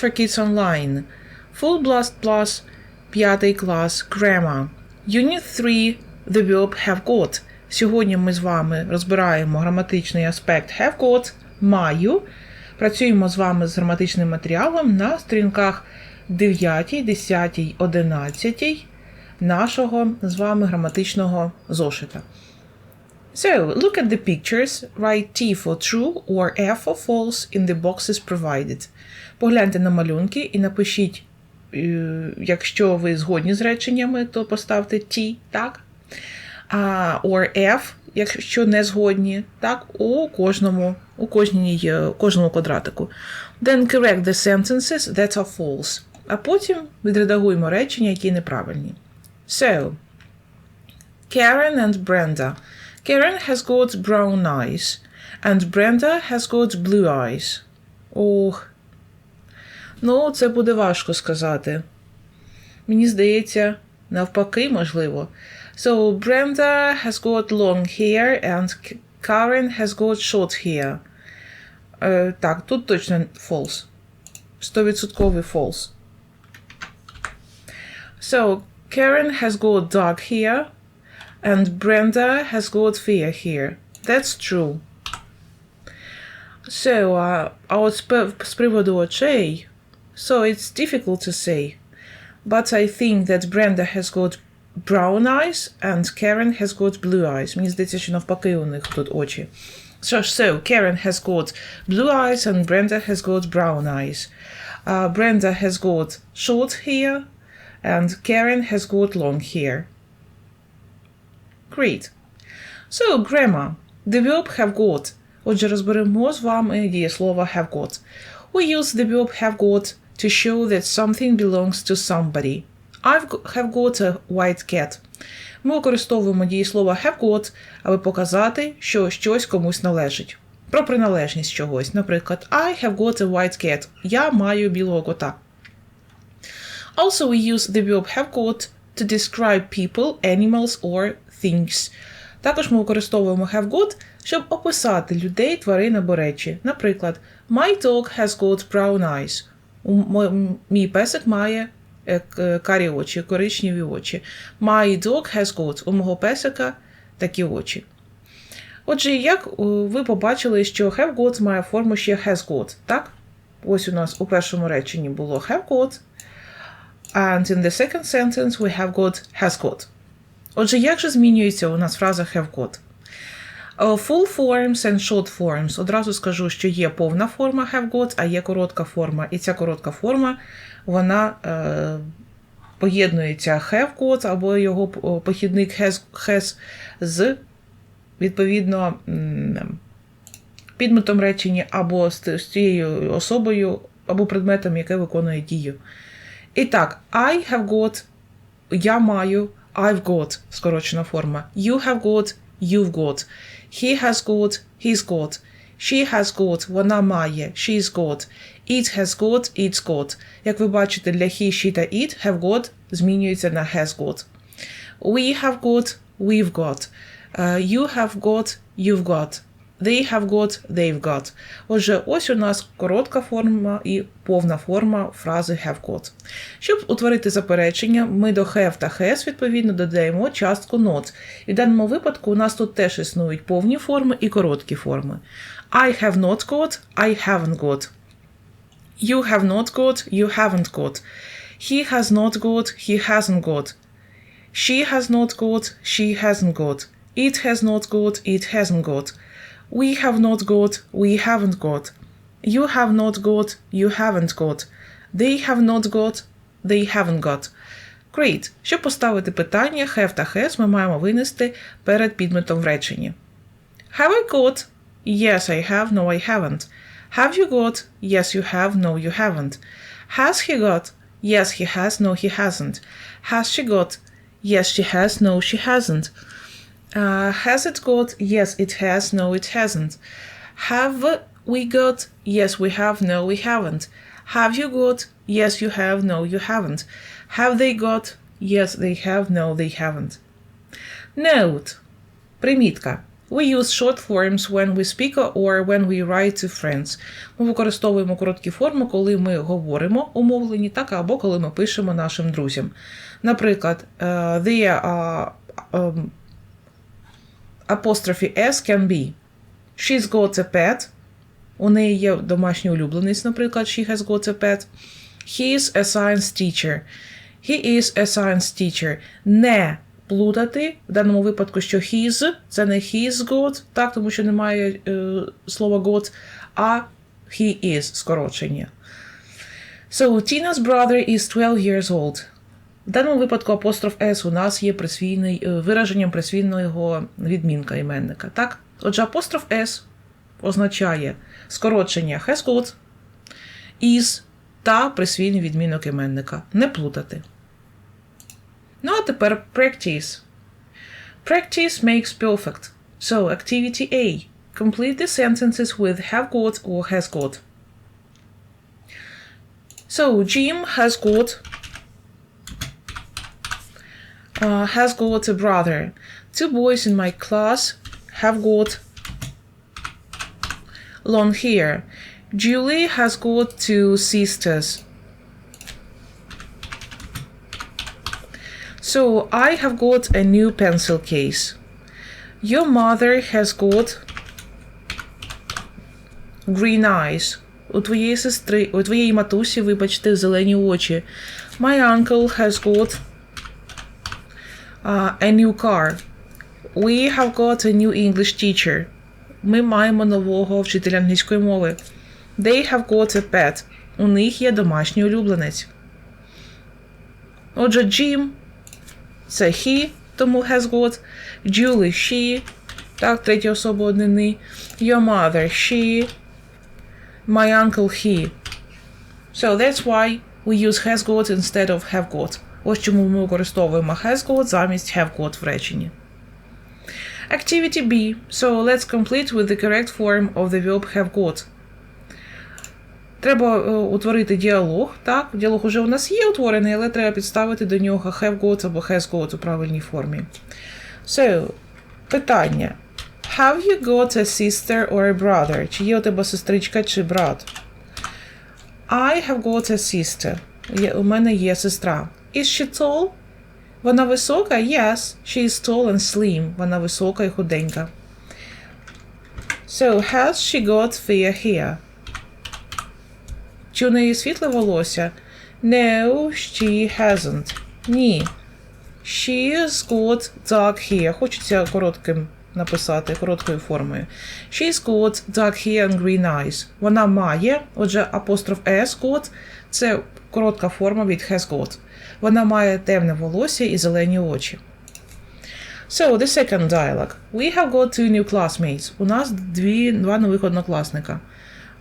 For Kids Online. Full Blast Plus, 5 клас, Grammar. Unit 3, The verb have got. Сьогодні ми з вами розбираємо граматичний аспект have got, маю. Працюємо з вами з граматичним матеріалом на сторінках 9, 10, 11 нашого з вами граматичного зошита. So, look at the pictures, write T for true or F for false in the boxes provided. Погляньте на малюнки і напишіть, е, якщо ви згодні з реченнями, то поставте T, так? А, or F, якщо не згодні, так, у кожному, у кожній, е, кожному квадратику. Then correct the sentences that are false. А потім відредагуємо речення, які неправильні. So, Karen and Brenda. Karen has got brown eyes, and Brenda has got blue eyes. Ох. Ну, це буде важко сказати. Мені здається, навпаки, можливо. So, Brenda has got long hair, and K- Karen has got short hair. Е, так, тут точно false. 100% false. So, Karen has got dark hair, and Brenda has got fair hair. That's true. So, uh, а от з пев- з приводу очей, so it's difficult to say. But I think that Brenda has got brown eyes and Karen has got blue eyes. Мені здається, що навпаки у них тут очі. So, so Karen has got blue eyes and Brenda has got brown eyes. Uh, Brenda has got short hair and Karen has got long hair. Great. So, grammar. The verb have got. Отже, розберемо з вами дієслово have got. We use the verb have got to show that something belongs to somebody. I have got a white cat. Ми використовуємо дієслово have got, аби показати, що щось комусь належить. Про приналежність чогось. Наприклад, I have got a white cat. Я маю білого кота. Also, we use the verb have got to describe people, animals or things. Також ми використовуємо have got, щоб описати людей, тварин або речі. Наприклад, My dog has got brown eyes. Мій песик має е, карі очі, коричневі очі. My dog has got. У мого песика такі очі. Отже, як е, ви побачили, що have got має форму ще has got, так? Ось у нас у першому реченні було have got, and in the second sentence we have got has got. Отже, як же змінюється у нас фраза have got? Uh, Full forms and short forms. Одразу скажу, що є повна форма have got, а є коротка форма. І ця коротка форма, вона е, поєднується have got або його похідник has, has з, відповідно, підметом речення або з, тією особою, або предметом, яке виконує дію. І так, I have got, я маю, I've got, скорочена форма. You have got, you've got. He has got, he's got. She has got, вона має, she's got. It has got, it's got. Як ви бачите, для he, she та it have got змінюється на has got. We have got, we've got. Uh, you have got, you've got. They have got, they've got. Отже, ось у нас коротка форма і повна форма фрази have got. Щоб утворити заперечення, ми до have та has відповідно додаємо частку not. І в даному випадку у нас тут теж існують повні форми і короткі форми. I have not got, I haven't got. You have not got, you haven't got. He has not got, he hasn't got. She has not got, she hasn't got. It has not got, it hasn't got. We have not got, we haven't got. You have not got, you haven't got. They have not got, they haven't got. Great. Щоб поставити питання have та has, ми маємо винести перед підметом в реченні. Have I got? Yes, I have. No, I haven't. Have you got? Yes, you have. No, you haven't. Has he got? Yes, he has. No, he hasn't. Has she got? Yes, she has. No, she hasn't. Uh, has it got? Yes, it has. No, it hasn't. Have we got? Yes, we have. No, we haven't. Have you got? Yes, you have. No, you haven't. Have they got? Yes, they have. No, they haven't. Note. Примітка. We use short forms when we speak or when we write to friends. Ми використовуємо короткі форми, коли ми говоримо умовлені, так або коли ми пишемо нашим друзям. Наприклад, е, there are um, apostrophe S can be. She's got a pet. У неї є домашній улюбленець, наприклад, she has got a pet. He is a science teacher. He is a science teacher. Не плутати в даному випадку, що his це не his got, так, тому що немає е, слова got, а he is скорочення. So, Tina's brother is 12 years old. В даному випадку апостроф S у нас є присвійний, е, вираженням присвійного відмінка іменника. Так? Отже, апостроф S означає скорочення has got, is та присвійний відмінок іменника. Не плутати. Ну, а тепер practice. Practice makes perfect. So, activity A. Complete the sentences with have got or has got. So, Jim has got uh, has got a brother. Two boys in my class have got long hair. Julie has got two sisters. So I have got a new pencil case. Your mother has got green eyes. У твоєї сестри, у твоєї матусі, вибачте, зелені очі. My uncle has got uh, a new car. We have got a new English teacher. Ми маємо нового вчителя англійської мови. They have got a pet. У них є домашній улюбленець. Отже, Jim це he, тому has got. Julie she. Так, третя особа однини. Your mother she. My uncle he. So that's why we use has got instead of have got. Ось чому ми використовуємо has got замість have got в реченні. Activity B. So let's complete with the correct form of the verb have got. Треба е, утворити діалог. Так, діалог уже у нас є утворений, але треба підставити до нього have got або has got у правильній формі. So, питання. Have you got a sister or a brother? Чи є у тебе сестричка чи брат? I have got a sister. У мене є сестра. Is she tall? Вона висока? Yes. She is tall and slim. Вона висока і худенька. So, has she got fair hair? Чи у неї світле волосся? No, she hasn't. Ні. She's got dark hair. Хочеться коротким написати, короткою формою. She's got dark hair and green eyes. Вона має, отже, апостроф S got – це коротка форма від has got. Вона має темне волосся і зелені очі. So, the second dialogue. We have got two new classmates. У нас дві, два нових однокласника.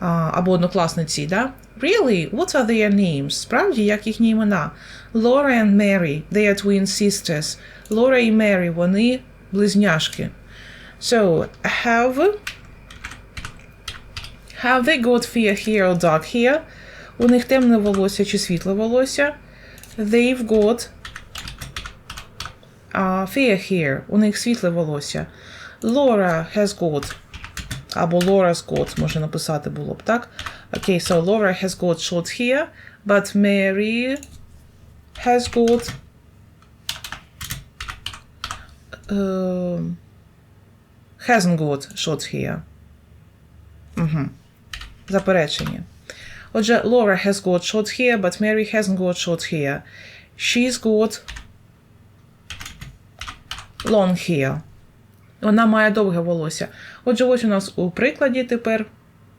А, або однокласниці, да? Really? What are their names? Справді, як їхні імена? Laura and Mary. They are twin sisters. Laura і Mary, вони близняшки. So, have have they got fair hair or dark hair? У них темне волосся чи світле волосся? They've got uh, fair hair. У них світле волосся. Laura has got або Laura's got, може написати було б, так? Okay, so Laura has got short hair, but Mary has got uh, hasn't got short hair. Угу. Заперечення. Отже, Laura has got short hair, but Mary hasn't got short hair. She's got long hair. Вона має довге волосся. Отже, ось у нас у прикладі тепер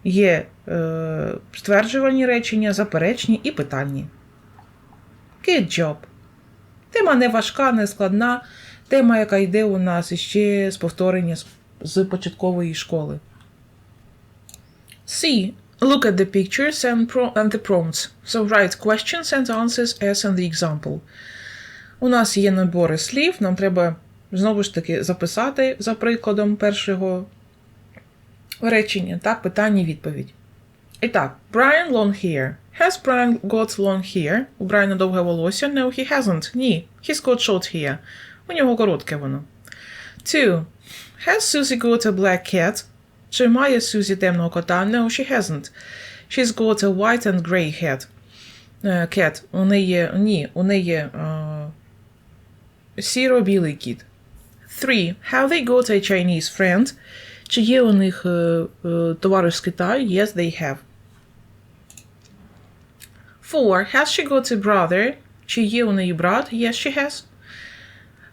є е, стверджувальні речення, заперечні і питальні. Good job. Тема не важка, не складна. Тема, яка йде у нас іще з повторення з, початкової школи. C. Look at the pictures and, and the prompts. So write questions and answers as in the example. У нас є набори слів, нам треба знову ж таки записати за прикладом першого речення, так, питання і відповідь. І так, Brian long hair. Has Brian got long hair? У Брайана довге волосся? No, he hasn't. Ні. He's got short hair. У нього коротке воно. Two. Has Susie got a black cat? Чи має Сюзі темного кота? No, she hasn't. She's got a white and grey hat. Е, Cat. У неї, ні, у неї е, сіро-білий кіт. Three. Have they got a Chinese friend? Чи є у них е, е, товариш з Китаю? Yes, they have. Four. Has she got a brother? Чи є у неї брат? Yes, she has.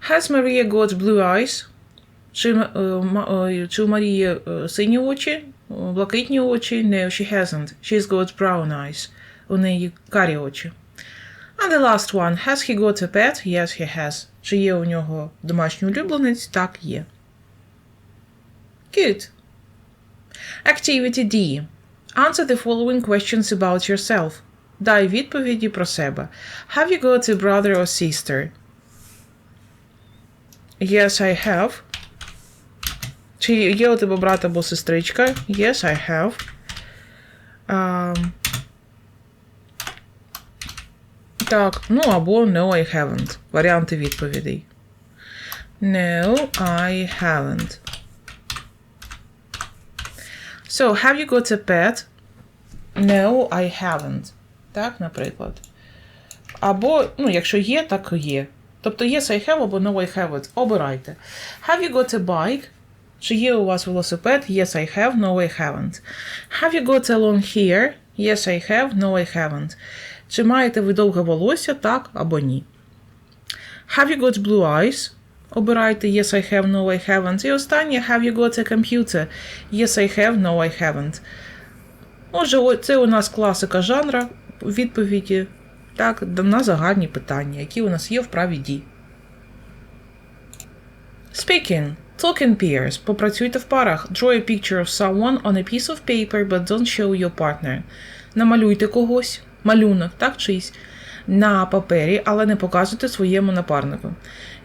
Has Maria got blue eyes? Чи, м- е, ма- е, чи у Марії е, сині очі, е, блакитні очі? No, she hasn't. She's got brown eyes. У неї карі очі. And the last one. Has he got a pet? Yes, he has. Чи є у нього домашній улюбленець? Так, є. Good. Activity D. Answer the following questions about yourself. Дай відповіді про себе. Have you got a brother or sister? Yes, I have. Чи є у тебе брат або сестричка? Yes, I have. Um, так, ну або no, I haven't. Варіанти відповідей. No, I haven't. So, have you got a pet? No, I haven't. Так, наприклад. Або, ну, якщо є, так є. Тобто yes, I have або no, I haven't. Обирайте. Have you got a bike? Чи є у вас велосипед? Yes, I have. No, I haven't. Have you got a long hair? Yes, I have. No, I haven't. Чи маєте ви довге волосся? Так або ні. Have you got blue eyes? Обирайте Yes, I have. No, I haven't. І останнє Have you got a computer? Yes, I have. No, I haven't. Отже, це у нас класика жанра відповіді так, на загальні питання, які у нас є в праві дій. Speaking. Talk in pairs. Попрацюйте в парах. Draw a picture of someone on a piece of paper, but don't show your partner. Намалюйте когось. Малюнок, так чийсь. На папері, але не показуйте своєму напарнику.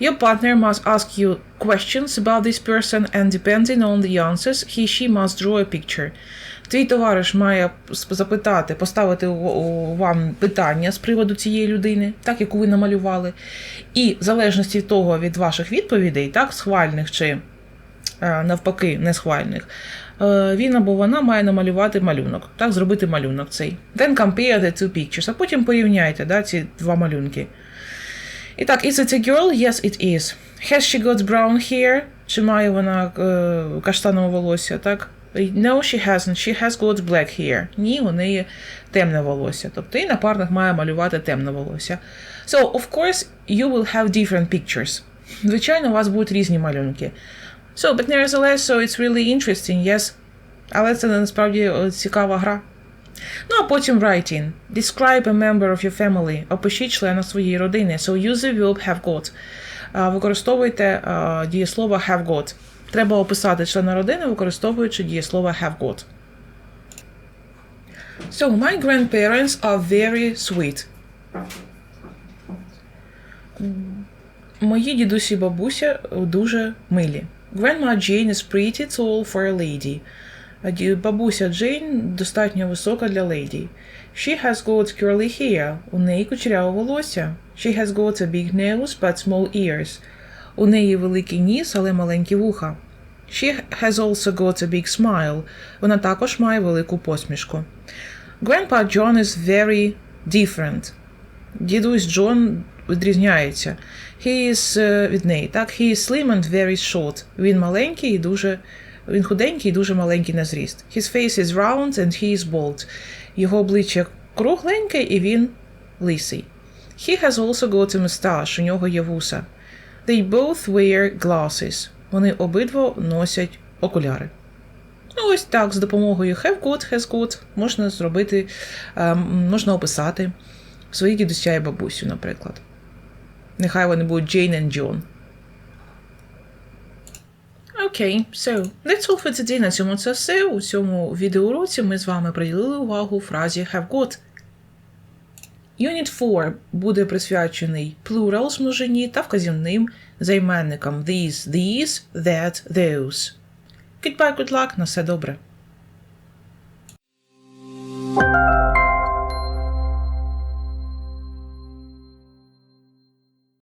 Your partner must ask you questions about this person and depending on the answers, he she must draw a picture. Твій товариш має запитати, поставити вам питання з приводу цієї людини, так яку ви намалювали. І в залежності того від ваших відповідей, так, схвальних чи е, навпаки несхвальних, е, він або вона має намалювати малюнок, так, зробити малюнок цей. Then compare the two pictures, а потім порівняйте да, ці два малюнки. І так, is it a girl? Yes, it is. Has she got brown hair? Чи має вона е, каштанове волосся, так? No, she hasn't. She has got black hair. Ні, у неї темне волосся. Тобто і напарник має малювати темне волосся. So, of course, you will have different pictures. Звичайно, у вас будуть різні малюнки. So, but nevertheless, so it's really interesting, yes. Але це насправді е, цікава гра. Ну, а потім writing. Describe a member of your family. Опишіть члена своєї родини. So use the verb have got. Використовуйте дієслово have got. Треба описати члена родини, використовуючи дієслово have got. So, my grandparents are very sweet. Мої дідусі і бабуся дуже милі. Grandma Jane is pretty tall for a lady. Бабуся Джейн достатньо висока для леді. She has got curly hair. У неї кучеряве волосся. She has got a big nose but small ears. У неї великий ніс, але маленькі вуха. She has also got a big smile. Вона також має велику посмішку. Grandpa John is very different. Дідусь Джон відрізняється. He is е, від неї, так? He is slim and very short. Він маленький і дуже. Він худенький і дуже маленький на зріст. His face is round and he is bald. Його обличчя кругленьке і він лисий. He has also got a mustache. У нього є вуса. They both wear glasses. Вони обидва носять окуляри. Ну, ось так, з допомогою have got, has got можна зробити, ем, можна описати своїх дідуся і бабусю, наприклад. Нехай вони будуть Jane and John. Окей, so, that's all for today. На цьому це все. У цьому відеоуроці ми з вами приділили увагу фразі have got. Unit 4 буде присвячений plural множині та вказівним займенникам these, these, that, those. Goodbye, good luck, на все добре.